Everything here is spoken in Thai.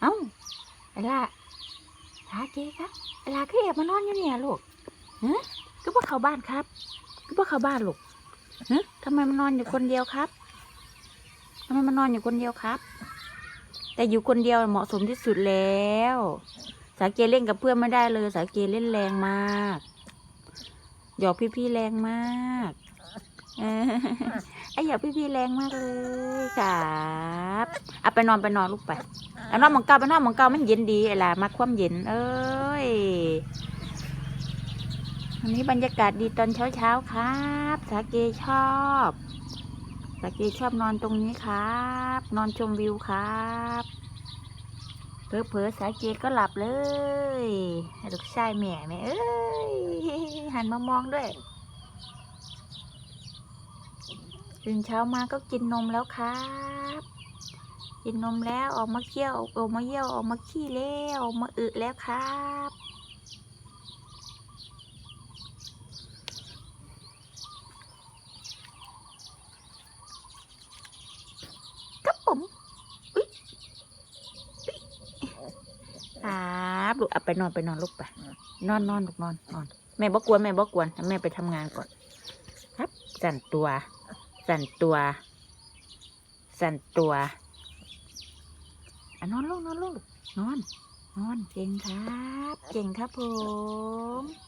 เอ้าไอ้ล่ะหาเจ๊ครับไอ้ล่ะคือแอบมานอนอยู่เนี่ยลูกฮะก็ว่าเข้าบ้านครับ ก็ว่าเข้าบ้านลูกฮะทำไมมันนอนอยู่คนเดียวครับทำไมมันนอนอยู่คนเดียวครับ แต่อยู่คนเดียวเหมาะสมที่สุดแล้ว สาเกเล่นกับเพื่อนไม่ได้เลย สาเกเล่นแรงมากหยอกพี่ๆแรงมากเออไอหยอกพี่ๆแรงมากเลยครับเอาไปนอนไปนอนลูกไปเอานอนหมองเกาไปนอนหมองเกามันเย็นดีไอ้ล่ะมาความเย็น เอ้ยวันนี้บรรยากาศดีตอนเช้าเช้าๆครับ สาเกชอบสาเกชอบนอนตรงนี้ครับ นอนชมวิวครับเผลอๆสาเกก็หลับเลยลูกชายแม่แม่เอ้ยหันมามองด้วย ตื่นเช้ามาก็กินนมแล้วครับ กินนมแล้วออกมาเคี้ยวออกมาเยี่ยวออกมาขี้แล้วออกมาอึแล้วครับครับผมอุ๊ยครับลูกเอาไปนอนไปนอนลูกไปนอนนอนลูกนอนนอนแม่บอกกวนแม่บอกกวนแม่ไปทำงานก่อน ครับสั่นตัว สั่นตัว สั่นตัวอนอนลงนอนลงลูกนอน นอน เก่งครับ เก่งครับผม